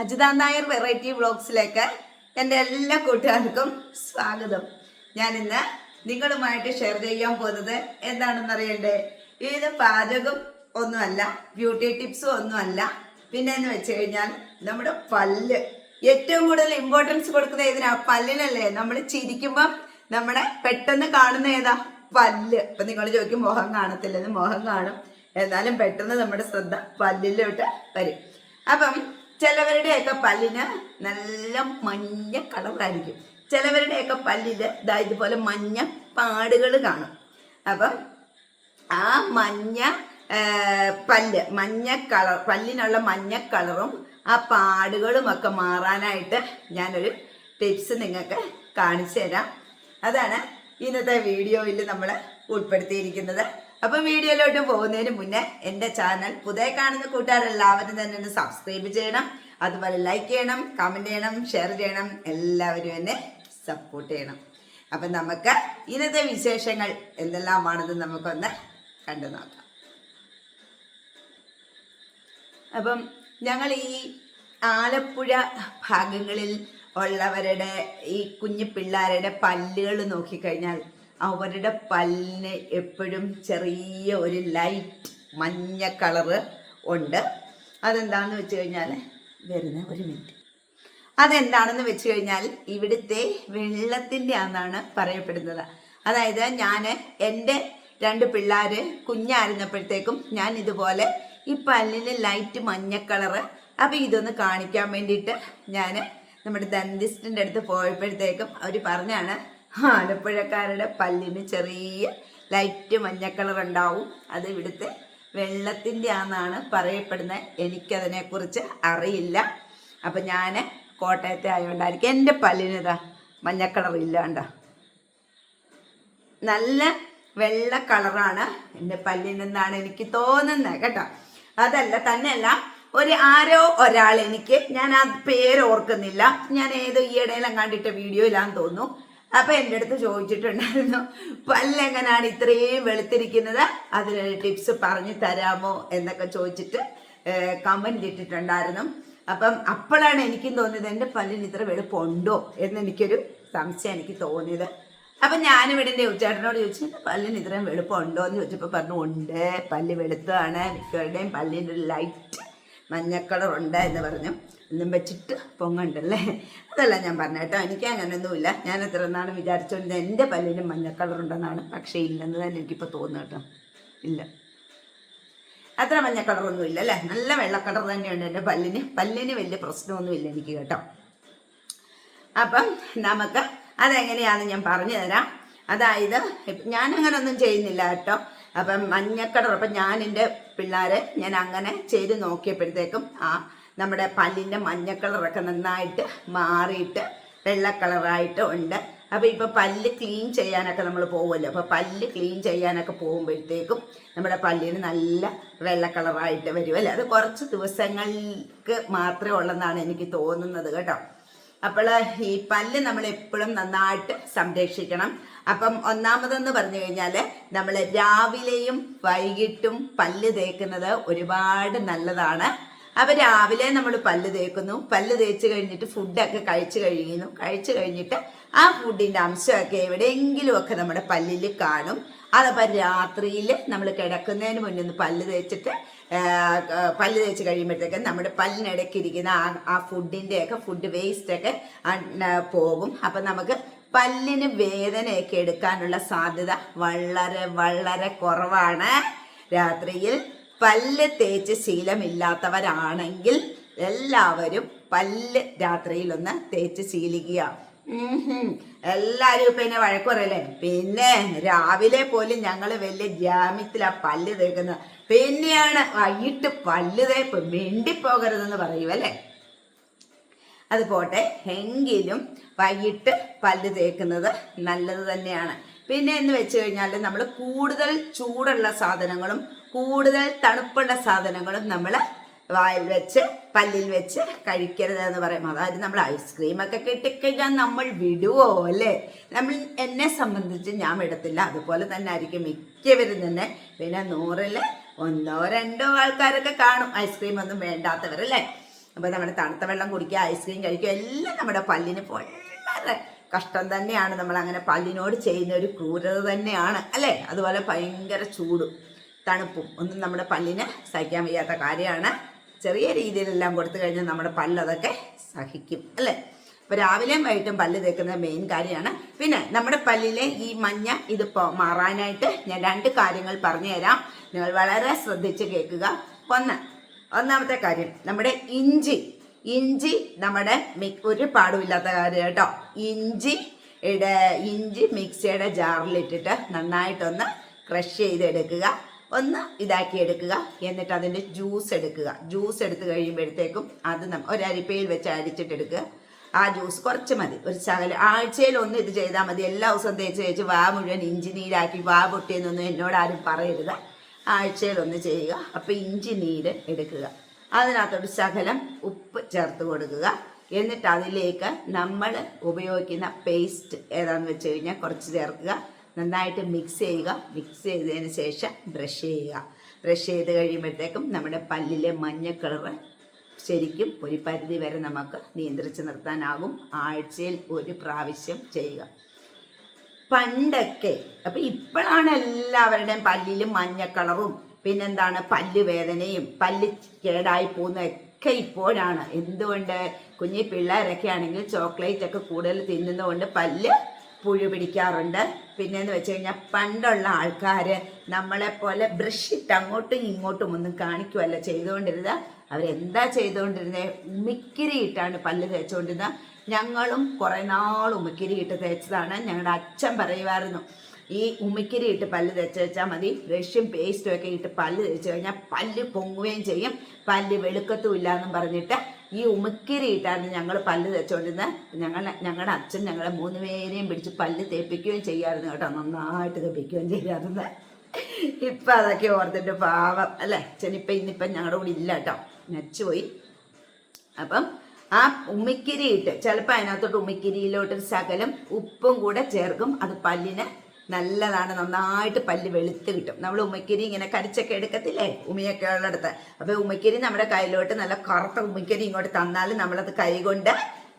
Ajitha Nair variety വ്ളോഗ്സിലേക്ക് എന്റെ എല്ലാ കൂട്ടുകാർക്കും സ്വാഗതം. ഞാൻ ഇന്ന് നിങ്ങളുമായിട്ട് ഷെയർ ചെയ്യാൻ പോകുന്നത് എന്താണെന്ന് അറിയണ്ടേ? ഇത് പാചകം ഒന്നുമല്ല ബ്യൂട്ടി ടിപ്സും ഒന്നുമല്ല. പിന്നെ എന്ന് വെച്ച് കഴിഞ്ഞാൽ നമ്മുടെ പല്ല്. ഏറ്റവും കൂടുതൽ ഇമ്പോർട്ടൻസ് കൊടുക്കുന്ന ഏതിനാ? പല്ലിനല്ലേ. നമ്മൾ ചിരിക്കുമ്പം നമ്മുടെ പെട്ടെന്ന് കാണുന്ന ഏതാ? പല്ല്. ഇപ്പൊ നിങ്ങൾ ചോദിക്കും മുഖം കാണത്തില്ലെന്ന്. മുഖം കാണും. എന്നാലും പെട്ടെന്ന് നമ്മുടെ ശ്രദ്ധ പല്ലിലോട്ട് വരും. അപ്പം ചിലവരുടെയൊക്കെ പല്ലിന് നല്ല മഞ്ഞ കളറായിരിക്കും. ചിലവരുടെയൊക്കെ പല്ലിൽ ദാ ഇതുപോലെ മഞ്ഞ പാടുകൾ കാണും. അപ്പം ആ മഞ്ഞ പല്ല് മഞ്ഞ കളർ പല്ലിനുള്ള മഞ്ഞ കളറും ആ പാടുകളും ഒക്കെ മാറാനായിട്ട് ഞാനൊരു ടിപ്സ് നിങ്ങൾക്ക് കാണിച്ചു തരാം. അതാണ് ഇന്നത്തെ വീഡിയോയിൽ നമ്മൾ ഉൾപ്പെടുത്തിയിരിക്കുന്നത്. അപ്പൊ വീഡിയോയിലോട്ട് പോകുന്നതിന് മുന്നേ എന്റെ ചാനൽ പുതിയ കാണുന്ന കൂട്ടുകാരെല്ലാവരും തന്നെ ഒന്ന് സബ്സ്ക്രൈബ് ചെയ്യണം. അതുപോലെ ലൈക്ക് ചെയ്യണം കമന്റ് ചെയ്യണം ഷെയർ ചെയ്യണം. എല്ലാവരും എന്നെ സപ്പോർട്ട് ചെയ്യണം. അപ്പം നമുക്ക് ഇന്നത്തെ വിശേഷങ്ങൾ എന്തെല്ലാമാണെന്ന് നമുക്കൊന്ന് കണ്ടു നോക്കാം. അപ്പം ഞങ്ങൾ ഈ ആലപ്പുഴ ഭാഗങ്ങളിൽ ഉള്ളവരുടെ ഈ കുഞ്ഞു പിള്ളേരുടെ പല്ലുകൾ നോക്കിക്കഴിഞ്ഞാൽ അവരുടെ പല്ലിന് എപ്പോഴും ചെറിയ ഒരു ലൈറ്റ് മഞ്ഞ കളറ് ഉണ്ട്. അതെന്താണെന്ന് വെച്ച് കഴിഞ്ഞാൽ വരുന്ന ഒരു മിനിറ്റ് അതെന്താണെന്ന് വെച്ച് കഴിഞ്ഞാൽ ഇവിടുത്തെ വെള്ളത്തിന്റെ ആണെന്നാണ് പറയപ്പെടുന്നത്. അതായത് ഞാൻ എന്റെ രണ്ട് പിള്ളേർ കുഞ്ഞായിരുന്നപ്പോഴത്തേക്കും ഞാൻ ഇതുപോലെ ഈ പല്ലിന് ലൈറ്റ് മഞ്ഞ കളറ് അപ്പോൾ ഇതൊന്ന് കാണിക്കാൻ വേണ്ടിയിട്ട് ഞാൻ നമ്മുടെ ദന്തിസ്റ്റിന്റെ അടുത്ത് പോയപ്പോഴത്തേക്കും അവർ പറഞ്ഞാണ് ആലപ്പുഴക്കാരുടെ പല്ലിന് ചെറിയ ലൈറ്റ് മഞ്ഞ കളർ ഉണ്ടാവും. അത് ഇവിടുത്തെ വെള്ളത്തിന്റെ ആണെന്നാണ് പറയപ്പെടുന്നത്. എനിക്കതിനെക്കുറിച്ച് അറിയില്ല. അപ്പം ഞാൻ കോട്ടയത്തെ ആയതുകൊണ്ടായിരിക്കും എന്റെ പല്ലിന് ഇതാ മഞ്ഞ കളർ ഇല്ലാണ്ട. നല്ല വെള്ള കളറാണ് എന്റെ പല്ലിനെന്നാണ് എനിക്ക് തോന്നുന്നത് കേട്ടോ. അതല്ല തന്നെയല്ല ഒരു ആരോ ഒരാൾ എനിക്ക് ഞാൻ ആ പേര് ഓർക്കുന്നില്ല. ഞാൻ ഏതോ ഈയിടയിലും കണ്ടിട്ട വീഡിയോയിലാന്ന് തോന്നുന്നു. അപ്പൊ എന്റെ അടുത്ത് ചോദിച്ചിട്ടുണ്ടായിരുന്നു പല്ലെങ്ങനാണ് ഇത്രയും വെളുത്തിരിക്കുന്നത്? അതിനൊരു ടിപ്സ് പറഞ്ഞു തരാമോ? എന്നൊക്കെ ചോദിച്ചിട്ട് കമന്റ് ഇട്ടിട്ടുണ്ടായിരുന്നു. അപ്പം അപ്പോഴാണ് എനിക്കും തോന്നിയത് എന്റെ പല്ലിന് ഇത്ര വെളുപ്പുണ്ടോ? എന്ന് എനിക്കൊരു സംശയം എനിക്ക് തോന്നിയത്. അപ്പം ഞാനിവിടെ എന്റെ ഉച്ചേട്ടനോട് ചോദിച്ചു "എന്റെ പല്ലിന് ഇത്രയും വെളുപ്പമുണ്ടോ എന്ന് ചോദിച്ചപ്പോൾ പറഞ്ഞു ഉണ്ട്. പല്ല് വെളുത്തതാണ്. മിക്കവരുടെയും പല്ലിന്റെ ലൈറ്റ് മഞ്ഞ ഉണ്ട് എന്ന് പറഞ്ഞു. എന്നും വെച്ചിട്ട് പൊങ്ങണ്ടല്ലേ? അതല്ല ഞാൻ പറഞ്ഞ കേട്ടോ എനിക്ക് അങ്ങനെയൊന്നുമില്ല ഞാൻ എത്ര നാളും വിചാരിച്ചുകൊണ്ട് എന്റെ പല്ലിന് മഞ്ഞ കളർ ഉണ്ടെന്നാണ് പക്ഷേ ഇല്ലെന്ന് തന്നെ എനിക്കിപ്പോൾ തോന്നുന്നു കേട്ടോ ഇല്ല. അത്ര മഞ്ഞ കളറൊന്നും ഇല്ല അല്ലേ? നല്ല വെള്ളക്കളർ കളർ തന്നെയുണ്ട് എന്റെ പല്ലിന്. പല്ലിന് വലിയ പ്രശ്നമൊന്നുമില്ല എനിക്ക് കേട്ടോ. അപ്പം നമുക്ക് അതെങ്ങനെയാണെന്ന് ഞാൻ പറഞ്ഞു തരാം. അതായത് ഞാൻ അങ്ങനെ ഒന്നും ചെയ്യുന്നില്ല കേട്ടോ അപ്പം മഞ്ഞക്കളർ അപ്പം ഞാൻ എന്റെ പിള്ളേരെ ഞാൻ അങ്ങനെ ചെയ്ത് നോക്കിയപ്പോഴത്തേക്കും ആ നമ്മുടെ പല്ലിന്റെ മഞ്ഞ കളറൊക്കെ നന്നായിട്ട് മാറിയിട്ട് വെള്ള കളറായിട്ട് ഉണ്ട്. അപ്പോൾ ഇപ്പോൾ പല്ല് ക്ലീൻ ചെയ്യാനൊക്കെ നമ്മൾ പോകുമല്ലോ അപ്പോൾ പല്ല് ക്ലീൻ ചെയ്യാനൊക്കെ പോകുമ്പോഴത്തേക്കും നമ്മുടെ പല്ലിന് നല്ല വെള്ള കളറായിട്ട് അല്ലേ? അത് കുറച്ച് ദിവസങ്ങൾക്ക് മാത്രമേ ഉള്ളെന്നാണ് എനിക്ക് തോന്നുന്നത് കേട്ടോ. അപ്പോൾ ഈ പല്ല് നമ്മൾ എപ്പോഴും നന്നായിട്ട് സംരക്ഷിക്കണം. അപ്പം ഒന്നാമതെന്ന് പറഞ്ഞു കഴിഞ്ഞാൽ നമ്മൾ രാവിലെയും വൈകിട്ടും പല്ല് തേക്കുന്നത് ഒരുപാട് നല്ലതാണ്. അപ്പം രാവിലെ നമ്മൾ പല്ല് തേക്കുന്നു. പല്ല് തേച്ച് കഴിഞ്ഞിട്ട് ഫുഡൊക്കെ കഴിച്ചു കഴിയുന്നു കഴിച്ചു കഴിഞ്ഞിട്ട് ആ ഫുഡിന്റെ അംശമൊക്കെ എവിടെയെങ്കിലുമൊക്കെ നമ്മുടെ പല്ലിൽ കാണും. അതപ്പം രാത്രിയിൽ നമ്മൾ കിടക്കുന്നതിന് മുന്നേ ഒന്ന് പല്ല് തേച്ചിട്ട് പല്ല് തേച്ച് കഴിയുമ്പോഴത്തേക്ക് നമ്മുടെ പല്ലിനിടയ്ക്ക് ഇരിക്കുന്ന ആ ആ ഫുഡിന്റെയൊക്കെ ഫുഡ് വേസ്റ്റൊക്കെ പോകും. അപ്പം നമുക്ക് പല്ലിന് വേദനയൊക്കെ എടുക്കാനുള്ള സാധ്യത വളരെ വളരെ കുറവാണ്. രാത്രിയിൽ പല്ല് തേച്ച് ശീലമില്ലാത്തവരാണെങ്കിൽ എല്ലാവരും പല്ല് രാത്രിയിൽ ഒന്ന് തേച്ച് ശീലിക്കുക. എല്ലാവരും പിന്നെ എന്നെ വഴക്ക് പറയല്ലേ? പിന്നെ രാവിലെ പോലും ഞങ്ങൾ വലിയ ജാമ്യത്തിലാ പല്ല് തേക്കുന്നത്. പിന്നെയാണ് വൈകിട്ട് പല്ല് തേപ്പ് മിണ്ടിപ്പോകരുതെന്ന് പറയും അല്ലേ? അത് പോട്ടെ. എങ്കിലും വൈകിട്ട് പല്ല് തേക്കുന്നത് നല്ലത് തന്നെയാണ്. പിന്നെ എന്ന് വെച്ച് കഴിഞ്ഞാൽ നമ്മൾ കൂടുതൽ ചൂടുള്ള സാധനങ്ങളും കൂടുതൽ തണുപ്പുള്ള സാധനങ്ങളും നമ്മൾ വായിൽ വെച്ച് പല്ലിൽ വെച്ച് കഴിക്കരുത് എന്ന് പറയും അതായത് നമ്മൾ ഐസ്ക്രീമൊക്കെ കിട്ടിക്കഴിഞ്ഞാൽ നമ്മൾ വിടുവോ അല്ലേ? നമ്മൾ എന്നെ സംബന്ധിച്ച് ഞാൻ വിടത്തില്ല. അതുപോലെ തന്നെ ആയിരിക്കും മിക്കവരും തന്നെ. പിന്നെ നൂറിൽ ഒന്നോ രണ്ടോ ആൾക്കാരൊക്കെ കാണും ഐസ്ക്രീം ഒന്നും വേണ്ടാത്തവരല്ലേ? അപ്പോൾ നമ്മുടെ തണുത്ത വെള്ളം കുടിക്കുക ഐസ്ക്രീം കഴിക്കുക എല്ലാം നമ്മുടെ പല്ലിന് വളരെ കഷ്ടം തന്നെയാണ്. നമ്മൾ അങ്ങനെ പല്ലിനോട് ചെയ്യുന്ന ഒരു ക്രൂരത തന്നെയാണ്. അല്ലേ? അതുപോലെ ഭയങ്കര ചൂടും തണുപ്പും ഒന്നും നമ്മുടെ പല്ലിന് സഹിക്കാൻ വയ്യാത്ത കാര്യമാണ്. ചെറിയ രീതിയിലെല്ലാം കൊടുത്തു കഴിഞ്ഞാൽ നമ്മുടെ പല്ലതൊക്കെ സഹിക്കും. അല്ലേ? അപ്പോൾ രാവിലെയും വൈകിട്ടും പല്ല് തേക്കുന്ന മെയിൻ കാര്യമാണ്. പിന്നെ നമ്മുടെ പല്ലിലെ ഈ മഞ്ഞ ഇത് മാറാനായിട്ട് ഞാൻ രണ്ട് കാര്യങ്ങൾ പറഞ്ഞു തരാം നിങ്ങൾ വളരെ ശ്രദ്ധിച്ച് കേൾക്കുക. ഒന്ന് ഒന്നാമത്തെ കാര്യം നമ്മുടെ ഇഞ്ചി ഇഞ്ചി നമ്മുടെ ഒരു പാടുമില്ലാത്ത കാര്യം കേട്ടോ. ഇഞ്ചി ഇടെ ഇഞ്ചി മിക്സിയുടെ ജാറിലിട്ടിട്ട് നന്നായിട്ടൊന്ന് ക്രഷ് ചെയ്തെടുക്കുക. ഒന്ന് ഇതാക്കി എടുക്കുക. എന്നിട്ട് അതിന്റെ ജ്യൂസ് എടുക്കുക. ജ്യൂസ് എടുത്ത് കഴിയുമ്പോഴത്തേക്കും അത് ഒരു അരിപ്പയിൽ വെച്ച് അരിച്ചിട്ടെടുക്കുക ആ ജ്യൂസ് കുറച്ച് മതി. ഒരു ശകലം ആഴ്ചയിൽ ഒന്ന് ഇത് ചെയ്താൽ മതി. എല്ലാ ദിവസവും തേച്ച് തേച്ച് വാ മുഴുവൻ ഇഞ്ചി നീരാക്കി വാ പൊട്ടിയെന്നൊന്നും എന്നോട് ആരും പറയരുത്. ആഴ്ചയിൽ ഒന്ന് ചെയ്യുക. അപ്പോൾ ഇഞ്ചി നീര് എടുക്കുക. അതിനകത്തൊരു ശകലം ഉപ്പ് ചേർത്ത് കൊടുക്കുക. എന്നിട്ട് അതിലേക്ക് നമ്മൾ ഉപയോഗിക്കുന്ന പേസ്റ്റ് ഏതാണെന്ന് വെച്ച് കഴിഞ്ഞാൽ കുറച്ച് ചേർക്കുക. നന്നായിട്ട് മിക്സ് ചെയ്യുക. മിക്സ് ചെയ്തതിന് ശേഷം ബ്രഷ് ചെയ്യുക. ബ്രഷ് ചെയ്ത് കഴിയുമ്പോഴത്തേക്കും നമ്മുടെ പല്ലിലെ മഞ്ഞ കളറ് ശരിക്കും ഒരു പരിധി വരെ നമുക്ക് നിയന്ത്രിച്ച് നിർത്താനാകും. ആഴ്ചയിൽ ഒരു പ്രാവശ്യം ചെയ്യുക. പണ്ടൊക്കെ അപ്പം ഇപ്പോഴാണ് എല്ലാവരുടെയും പല്ലിലും മഞ്ഞ കളറും പിന്നെന്താണ്? പല്ല് വേദനയും പല്ല് കേടായി പോകുന്നതൊക്കെ ഇപ്പോഴാണ്. എന്തുകൊണ്ട്? കുഞ്ഞി പിള്ളേരൊക്കെ ആണെങ്കിൽ ചോക്ലേറ്റ് ഒക്കെ കൂടുതൽ തിന്നുന്നതുകൊണ്ട് പല്ല് പുഴു പിടിക്കാറുണ്ട്. പിന്നെന്ന് വെച്ച് കഴിഞ്ഞാൽ പണ്ടുള്ള ആൾക്കാർ നമ്മളെപ്പോലെ ബ്രഷിട്ട് അങ്ങോട്ടും ഇങ്ങോട്ടും ഒന്നും കാണിക്കുമല്ല ചെയ്തുകൊണ്ടിരുന്നത്. അവരെന്താ ചെയ്തുകൊണ്ടിരുന്നത് ഉമിക്കിരി ഇട്ടാണ് പല്ല് തേച്ചുകൊണ്ടിരുന്നത്. ഞങ്ങളും കുറേ നാൾ ഉമിക്കിരി ഇട്ട് തേച്ചതാണ്. ഞങ്ങളുടെ അച്ഛൻ പറയുമായിരുന്നു ഈ ഉമിക്കിരി ഇട്ട് പല്ല് തേച്ച് വെച്ചാൽ മതി. റഷ്യൻ പേസ്റ്റും ഒക്കെ ഇട്ട് പല്ല് തേച്ച് കഴിഞ്ഞാൽ പല്ല് പൊങ്ങുകയും ചെയ്യും. പല്ല് വെളുക്കത്തും ഇല്ല എന്നും പറഞ്ഞിട്ട് ഈ ഉമിക്കിരി ഇട്ടാണ് ഞങ്ങൾ പല്ല് തേച്ചുകൊണ്ടിരുന്നത് ഞങ്ങൾ ഞങ്ങളുടെ അച്ഛൻ ഞങ്ങളെ മൂന്ന് പേരെയും പിടിച്ച് പല്ല് തേപ്പിക്കുകയും ചെയ്യാമായിരുന്നു കേട്ടോ. നന്നായിട്ട് തേപ്പിക്കുകയും ചെയ്യാറുണ്ട് ഇപ്പം അതൊക്കെ ഓർത്തിട്ട് പാവം അല്ലേ? ചെനിപ്പം ഇന്നിപ്പം ഞങ്ങളുടെ കൂടെ ഇല്ല കേട്ടോ. നച്ചുപോയി അപ്പം ആ ഉമ്മിക്കിരി ഇട്ട് ചിലപ്പോൾ അതിനകത്തോട്ട് ഉമ്മിക്കിരിയിലോട്ട് ശകലം ഉപ്പും കൂടെ ചേർക്കും. അത് പല്ലിന് നല്ലതാണ്. നന്നായിട്ട് പല്ല് വെളുത്ത് കിട്ടും. നമ്മൾ ഉമ്മക്കരി ഇങ്ങനെ കരിച്ചൊക്കെ എടുക്കത്തില്ലേ? ഉമിയൊക്കെ ഉള്ളിടത്ത് അപ്പോൾ ഉമ്മക്കരി നമ്മുടെ കയ്യിലോട്ട് നല്ല കറുത്ത ഉമ്മക്കരി ഇങ്ങോട്ട് തന്നാൽ നമ്മളത് കൈ കൊണ്ട്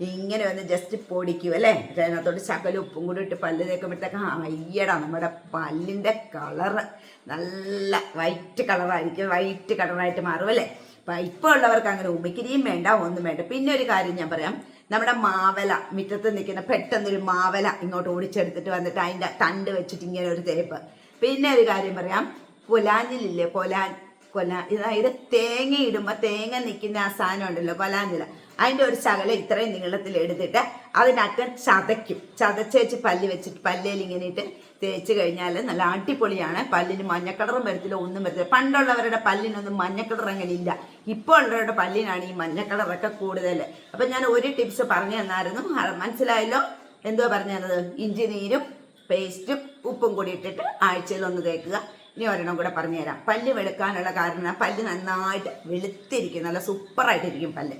ഇങ്ങനെ ഒന്ന് ജസ്റ്റ് പൊടിക്കും അല്ലേ? അതിനകത്തോട്ട് ശകലും ഉപ്പും കൂടി ഇട്ട് പല്ല് തേക്കുമ്പോഴത്തേക്ക് അയ്യടാ നമ്മുടെ പല്ലിന്റെ കളറ് നല്ല വൈറ്റ് കളറായിരിക്കും വൈറ്റ് കളറായിട്ട് മാറും അല്ലേ? അപ്പം ഇപ്പോൾ ഉള്ളവർക്ക് അങ്ങനെ ഉമ്മക്കിരിയും വേണ്ട ഒന്നും വേണ്ട. പിന്നെ ഒരു കാര്യം ഞാൻ പറയാം. നമ്മുടെ മാവല മുറ്റത്ത് നിൽക്കുന്ന പെട്ടെന്നൊരു മാവല ഇങ്ങോട്ട് ഓടിച്ചെടുത്തിട്ട് വന്നിട്ട് അതിന്റെ തണ്ട് വെച്ചിട്ട് ഇങ്ങനെ ഒരു തേപ്പ്. പിന്നെ ഒരു കാര്യം പറയാം. കൊലാഞ്ഞിലില്ലേ കൊലാൻ കൊല. അതായത് തേങ്ങ ഇടുമ്പോൾ തേങ്ങ നിൽക്കുന്ന ആ സാധനം ഉണ്ടല്ലോ കൊലാഞ്ചില അതിന്റെ ഒരു ശകലം ഇത്രയും നീളത്തിൽ എടുത്തിട്ട് അതിനകത്ത് ചതയ്ക്കും. ചതച്ച് വെച്ച് പല്ല് വെച്ചിട്ട് പല്ലിൽ ഇങ്ങനെ ഇട്ട് തേച്ച് കഴിഞ്ഞാൽ നല്ല അടിപൊളിയാണ്. പല്ലിന് മഞ്ഞക്കളറും വരത്തില്ല ഒന്നും വരത്തില്ല. പണ്ടുള്ളവരുടെ പല്ലിനൊന്നും മഞ്ഞക്കളർ അങ്ങനെ ഇല്ല. ഇപ്പോൾ ഉള്ളവരുടെ പല്ലിനാണ് ഈ മഞ്ഞക്കളറൊക്കെ കൂടുതൽ. അപ്പം ഞാൻ ഒരു ടിപ്സ് പറഞ്ഞു തന്നായിരുന്നു. മനസ്സിലായല്ലോ? എന്തുവാ പറഞ്ഞു തന്നത്? ഇഞ്ചി നീരും പേസ്റ്റും ഉപ്പും കൂടി ഇട്ടിട്ട് ആഴ്ചയിൽ ഒന്ന് തേക്കുക. ഇനി ഒരെണ്ണം കൂടെ പറഞ്ഞുതരാം. പല്ല് വെളുക്കാനുള്ള കാരണം പല്ല് നന്നായിട്ട് വെളുത്തിരിക്കും. നല്ല സൂപ്പറായിട്ടിരിക്കും പല്ല്.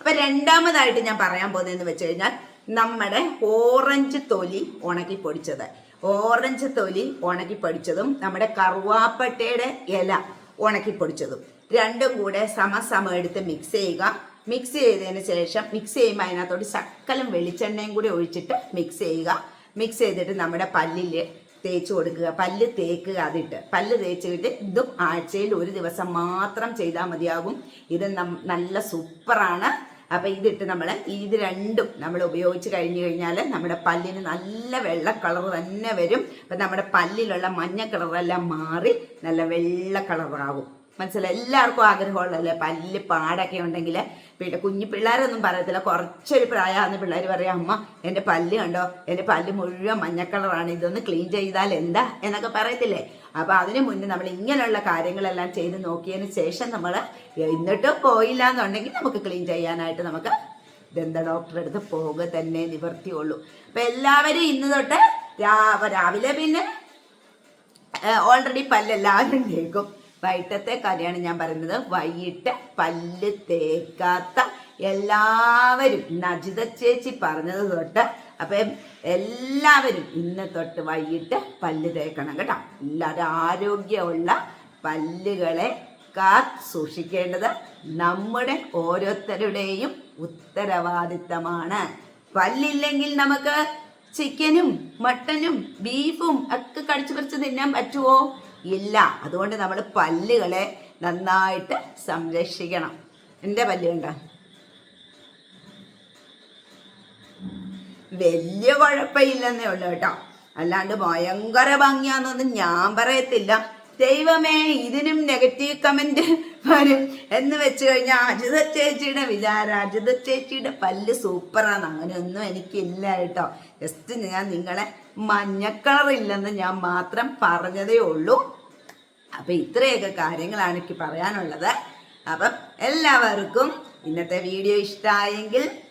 അപ്പം രണ്ടാമതായിട്ട് ഞാൻ പറയാൻ പോകുന്നതെന്ന് വെച്ച് കഴിഞ്ഞാൽ നമ്മുടെ ഓറഞ്ച് തൊലി ഉണക്കി പൊടിച്ചത്. ഓറഞ്ച് തൊലി ഉണക്കി പൊടിച്ചതും നമ്മുടെ കറുവാപ്പട്ടയുടെ ഇല ഉണക്കി പൊടിച്ചതും രണ്ടും കൂടെ സമസമ എടുത്ത് മിക്സ് ചെയ്യുക. മിക്സ് ചെയ്തതിന് ശേഷം മിക്സ് ചെയ്യുമ്പോൾ അതിനകത്തോട്ട് ശക്കലം വെളിച്ചെണ്ണയും കൂടി ഒഴിച്ചിട്ട് മിക്സ് ചെയ്യുക. മിക്സ് ചെയ്തിട്ട് നമ്മുടെ പല്ലിൽ തേച്ച് കൊടുക്കുക പല്ല് തേക്കുക അതിട്ട്. പല്ല് തേച്ചിട്ട് ഇതും ആഴ്ചയിൽ ഒരു ദിവസം മാത്രം ചെയ്താൽ മതിയാകും. ഇത് നല്ല സൂപ്പറാണ്. അപ്പോൾ ഇതിട്ട് നമ്മൾ ഇത് രണ്ടും നമ്മൾ ഉപയോഗിച്ച് കഴിഞ്ഞു കഴിഞ്ഞാൽ നമ്മുടെ പല്ലിന് നല്ല വെള്ള കളർ തന്നെ വരും. അപ്പം നമ്മുടെ പല്ലിലുള്ള മഞ്ഞ കളറെല്ലാം മാറി നല്ല വെള്ള കളറാകും. മനസ്സിലായി? എല്ലാവർക്കും ആഗ്രഹമുള്ളല്ലേ പല്ല് പാടൊക്കെ ഉണ്ടെങ്കിൽ പിന്നെ കുഞ്ഞു പിള്ളേരൊന്നും പറയത്തില്ല. കുറച്ചൊരു പ്രായമാകുന്ന പിള്ളേർ പറയാം അമ്മ എന്റെ പല്ല് കണ്ടോ? എന്റെ പല്ല് മുഴുവൻ മഞ്ഞ കളറാണ്. ഇതൊന്ന് ക്ലീൻ ചെയ്താൽ എന്താ? എന്നൊക്കെ പറയത്തില്ലേ? അപ്പോൾ അതിന് മുന്നേ നമ്മൾ ഇങ്ങനെയുള്ള കാര്യങ്ങളെല്ലാം ചെയ്ത് നോക്കിയതിന് ശേഷം നമ്മൾ എന്നിട്ടും പോയില്ല എന്നുണ്ടെങ്കിൽ നമുക്ക് ക്ലീൻ ചെയ്യാനായിട്ട് നമുക്ക് ദന്ത ഡോക്ടറെ അടുത്ത് പോവുക തന്നെ നിവർത്തിയുള്ളൂ അപ്പം എല്ലാവരും ഇന്ന് തൊട്ട് രാവിലെ പിന്നെ ഓൾറെഡി പല്ലെല്ലാവരും തേക്കും വൈകിട്ടത്തെ കാര്യമാണ് ഞാൻ പറയുന്നത്. വൈകിട്ട് പല്ല് തേക്കാത്ത എല്ലാവരും നജിത ചേച്ചി പറഞ്ഞത് തൊട്ട് അപ്പം എല്ലാവരും ഇന്ന് തൊട്ട് വൈകിട്ട് പല്ല് തേക്കണം കേട്ടോ. എല്ലാവരും ആരോഗ്യമുള്ള പല്ലുകളെ കാത്ത് സൂക്ഷിക്കേണ്ടത് നമ്മുടെ ഓരോരുത്തരുടെയും ഉത്തരവാദിത്തമാണ്. പല്ലില്ലെങ്കിൽ നമുക്ക് ചിക്കനും മട്ടനും ബീഫും ഒക്കെ കടിച്ചു പറിച്ച് തിന്നാൻ പറ്റുമോ ഇല്ല. അതുകൊണ്ട് നമ്മൾ പല്ലുകളെ നന്നായിട്ട് സംരക്ഷിക്കണം. എന്റെ പല്ലുണ്ട് വലിയ കുഴപ്പമില്ലെന്നേ ഉള്ളൂ കേട്ടോ. അല്ലാണ്ട് ഭയങ്കര ഭംഗിയാന്നൊന്നും ഞാൻ പറയത്തില്ല. ദൈവമേ ഇതിനും നെഗറ്റീവ് കമന്റ് വരും. എന്ന് വെച്ച് കഴിഞ്ഞാൽ അജിത ചേച്ചിയുടെ വിചാരം അജിത ചേച്ചിയുടെ പല്ല് സൂപ്പറാണ് അങ്ങനെയൊന്നും എനിക്കില്ല കേട്ടോ. ജസ്റ്റ് ഞാൻ നിങ്ങളെ മഞ്ഞക്കളറില്ലെന്ന് ഞാൻ മാത്രം പറഞ്ഞതേ ഉള്ളൂ. അപ്പൊ ഇത്രയൊക്കെ കാര്യങ്ങളാണ് എനിക്ക് പറയാനുള്ളത്. അപ്പം എല്ലാവർക്കും ഇന്നത്തെ വീഡിയോ ഇഷ്ടമായെങ്കിൽ